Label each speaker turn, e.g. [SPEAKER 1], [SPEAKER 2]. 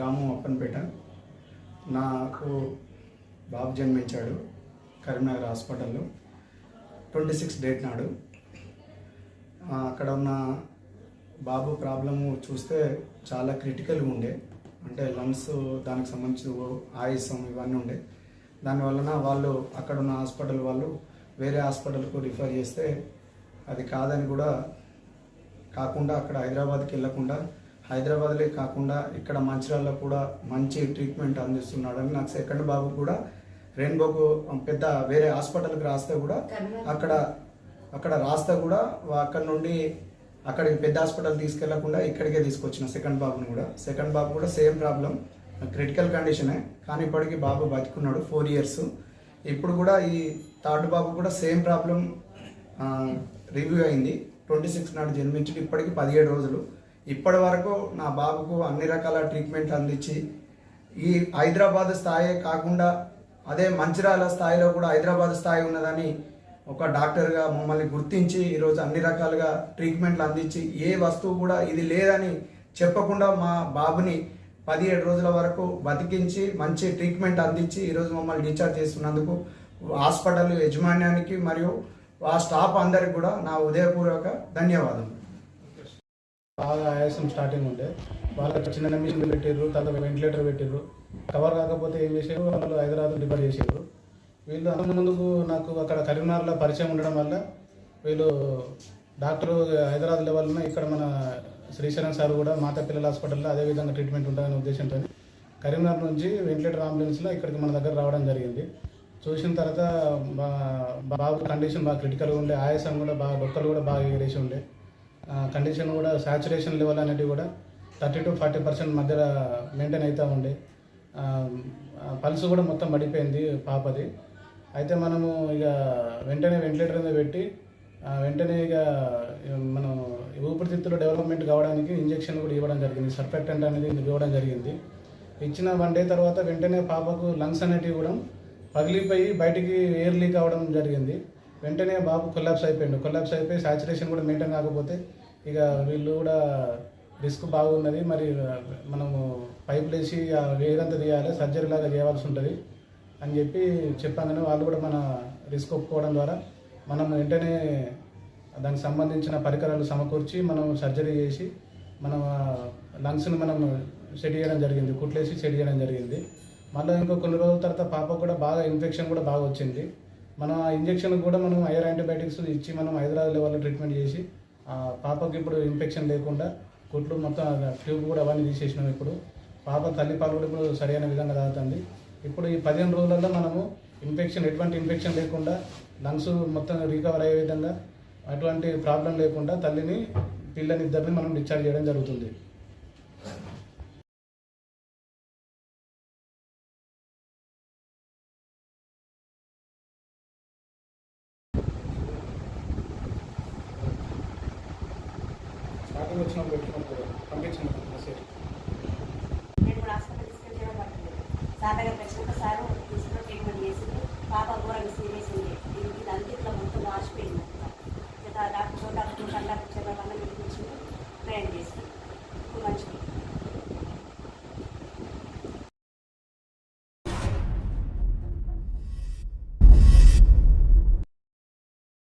[SPEAKER 1] గ్రామం అప్పన్పేట. నాకు బాబు జన్మించాడు కరీంనగర్ హాస్పిటల్లో. ట్వంటీ సిక్స్ డేట్ నాడు. అక్కడ ఉన్న బాబు ప్రాబ్లము చూస్తే చాలా క్రిటికల్గా ఉండే. అంటే లంగ్స్ దానికి సంబంధించి ఆయుసం ఇవన్నీ ఉండే. దానివలన వాళ్ళు అక్కడ ఉన్న హాస్పిటల్ వాళ్ళు వేరే హాస్పిటల్కు రిఫర్ చేస్తే అది కాదని కూడా కాకుండా అక్కడ హైదరాబాద్కి వెళ్ళకుండా హైదరాబాద్లే కాకుండా ఇక్కడ మంచిర్యాలలో కూడా మంచి ట్రీట్మెంట్ అందిస్తున్నాడని నాకు సెకండ్ బాబు కూడా రెయిన్బోకు పెద్ద వేరే హాస్పిటల్కి రాస్తే కూడా అక్కడ అక్కడ రాస్తే కూడా అక్కడ నుండి అక్కడికి పెద్ద హాస్పిటల్ తీసుకెళ్ళకుండా ఇక్కడికే తీసుకొచ్చిన సెకండ్ బాబుని కూడా. సెకండ్ బాబు కూడా సేమ్ ప్రాబ్లం క్రిటికల్ కండిషనే కానీ ఇప్పటికీ బాబు బతికున్నాడు ఫోర్ ఇయర్స్. ఇప్పుడు కూడా ఈ థర్డ్ బాబు కూడా సేమ్ ప్రాబ్లం రివ్యూ అయింది. ట్వంటీ సిక్స్ నాడు జన్మించి ఇప్పటికి పదిహేడు రోజులు. ఇప్పటి వరకు నా బాబుకు అన్ని రకాల ట్రీట్మెంట్ అందించి ఈ హైదరాబాద్ స్థాయి కాకుండా అదే మంచిర్యాల స్థాయిలో కూడా హైదరాబాద్ స్థాయి ఉన్నదని ఒక డాక్టర్గా మమ్మల్ని గుర్తించి ఈరోజు అన్ని రకాలుగా ట్రీట్మెంట్లు అందించి ఏ వస్తువు కూడా ఇది లేదని చెప్పకుండా మా బాబుని పదిహేడు రోజుల వరకు బతికించి మంచి ట్రీట్మెంట్ అందించి ఈరోజు మమ్మల్ని డిశ్చార్జ్ చేస్తున్నందుకు హాస్పిటల్ యజమాన్యానికి మరియు ఆ స్టాఫ్ అందరికి కూడా నా ఉదయపూర్వక ధన్యవాదములు.
[SPEAKER 2] బాగా ఆయాసం స్టార్టింగ్ ఉండే. వాళ్ళకి చిన్న మిషన్ పెట్టారు తర్వాత వెంటిలేటర్ పెట్టారు కవర్ కాకపోతే ఏం చేశారు వాళ్ళు హైదరాబాద్ రిఫర్ చేశారు వీళ్ళు అంత ముందుకు నాకు అక్కడ కరీంనగర్లో పరిచయం ఉండడం వల్ల వీళ్ళు డాక్టర్ హైదరాబాద్ లెవెల్లో ఇక్కడ మన శ్రీశరణ్ సార్ కూడా మాతా పిల్లల హాస్పిటల్లో అదే విధంగా ట్రీట్మెంట్ ఉంటుందనే ఉద్దేశంతో కరీంనగర్ నుంచి వెంటిలేటర్ అంబులెన్స్లో ఇక్కడికి మన దగ్గర రావడం జరిగింది. చూసిన తర్వాత బాబు కండిషన్ బాగా క్రిటికల్గా ఉండే ఆయాసం కూడా బాగా డొక్కలు కూడా బాగా ఎగరేసి ఉండే. కండిషన్ కూడా సాచురేషన్ లెవెల్ అనేది కూడా థర్టీ టు ఫార్టీ పర్సెంట్ మధ్య మెయింటైన్ అవుతూ ఉండే. పల్స్ కూడా మొత్తం పడిపోయింది పాపది. అయితే మనము ఇక వెంటనే వెంటిలేటర్ మీద పెట్టి వెంటనే ఇక మనం ఊపిరితిత్తులు డెవలప్మెంట్ కావడానికి ఇంజెక్షన్ కూడా ఇవ్వడం జరిగింది. సర్ఫెక్టెంట్ అనేది ఇవ్వడం జరిగింది. ఇచ్చిన వన్ డే తర్వాత వెంటనే పాపకు లంగ్స్ అనేటివి కూడా పగిలిపోయి బయటికి ఎయిర్ లీక్ అవ్వడం జరిగింది. వెంటనే బాబు కొల్లాప్స్ అయిపోయిండు. కొల్లాప్స్ అయిపోయి సాచురేషన్ కూడా మెయింటైన్ కాకపోతే ఇక వీళ్ళు కూడా రిస్క్ బాగున్నది. మరి మనము పైపులు వేసి ఆ వేరంతా తీయాలి సర్జరీ లాగా చేయాల్సి ఉంటుంది అని చెప్పి చెప్పాను. వాళ్ళు కూడా మన రిస్క్ ఒప్పుకోవడం ద్వారా మనం వెంటనే దానికి సంబంధించిన పరికరాలు సమకూర్చి మనం సర్జరీ చేసి మనం లంగ్స్ని మనం సెట్ చేయడం జరిగింది. కుట్లేసి సెట్ చేయడం జరిగింది. మళ్ళీ ఇంకో కొన్ని రోజుల తర్వాత పాప కూడా బాగా ఇన్ఫెక్షన్ కూడా బాగా వచ్చింది. మనం ఆ ఇంజెక్షన్ కూడా మనం హైయర్ యాంటీబయాటిక్స్ ఇచ్చి మనం హైదరాబాద్ లెవెల్లో ట్రీట్మెంట్ చేసి ఆ పాపకి ఇప్పుడు ఇన్ఫెక్షన్ లేకుండా కుట్లు మొత్తం ట్యూబ్ కూడా అవన్నీ తీసేసినాం ఇప్పుడు. పాప తల్లిపాలు కూడా ఇప్పుడు సరైన విధంగా తాగుతుంది. ఇప్పుడు ఈ పదిహేను రోజులలో మనము ఇన్ఫెక్షన్ ఎటువంటి ఇన్ఫెక్షన్ లేకుండా లంగ్స్ మొత్తం రికవర్ అయ్యే విధంగా అటువంటి ప్రాబ్లం లేకుండా తల్లిని పిల్లని ఇద్దరిని మనం డిశ్చార్జ్ చేయడం జరుగుతుంది. స్టార్టింగ్ వచ్చిన పెట్టినప్పుడు పంపించిన మెసేజ్
[SPEAKER 3] నేను హాస్పిటల్ తీసుకెళ్ళడం సార్ దగ్గర సార్ తీసుకుని ట్రీట్మెంట్ చేసింది. పాప ఘోరంగా సీరియస్ ఉంది.